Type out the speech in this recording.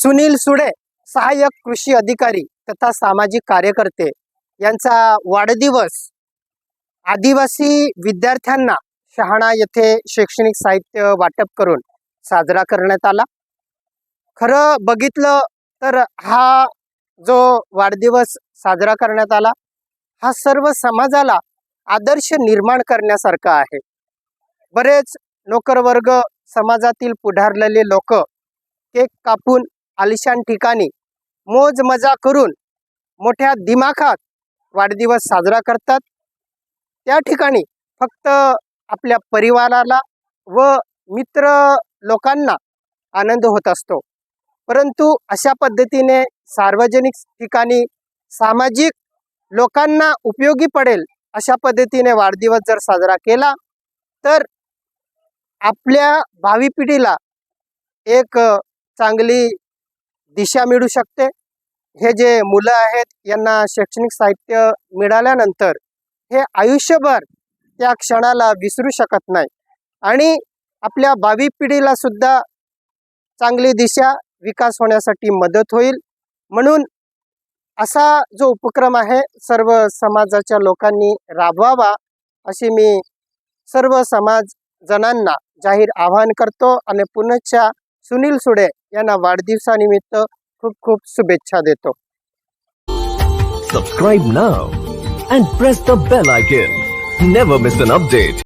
सुनील सुडे सहाय्यक कृषी अधिकारी तथा सामाजिक कार्यकर्ते यांचा वाढदिवस आदिवासी विद्यार्थ्यांना शहाणा येथे शैक्षणिक साहित्य वाटप करून साजरा करण्यात आला. खरं बघितलं तर हा जो वाढदिवस साजरा करण्यात आला हा सर्व समाजाला आदर्श निर्माण करण्यासारखा आहे. बरेच नोकरवर्ग समाजातील पुढारलेले लोक केक कापून आलिशान ठिकाणी मोज मजा करून मोठ्या दिमाखात वाढदिवस साजरा करतात. त्या ठिकाणी फक्त आपल्या परिवाराला व मित्र लोकांना आनंद होत असतो. परंतु अशा पद्धतीने सार्वजनिक ठिकाणी सामाजिक लोकांना उपयोगी पडेल अशा पद्धतीने वाढदिवस जर साजरा केला तर आपल्या भावी पिढीला एक चांगली दिशा मिळू शकते. हे जे मुलं आहेत यांना शैक्षणिक साहित्य मिळाल्यानंतर हे आयुष्यभर त्या क्षणाला विसरू शकत नाही. आणि आपल्या भावी पिढीला सुद्धा चांगली दिशा विकास होण्यासाठी मदत होईल. म्हणून असा जो उपक्रम आहे सर्व समाजाच्या लोकांनी राबवावा अशी मी सर्व समाज जणांना जाहीर आवाहन करतो. आणि पुनश्च सुनील सुडे यांना वाढदिवसानिमित्त खूप खूप शुभेच्छा देतो. सबस्क्राईब ना and press the bell I can never miss an update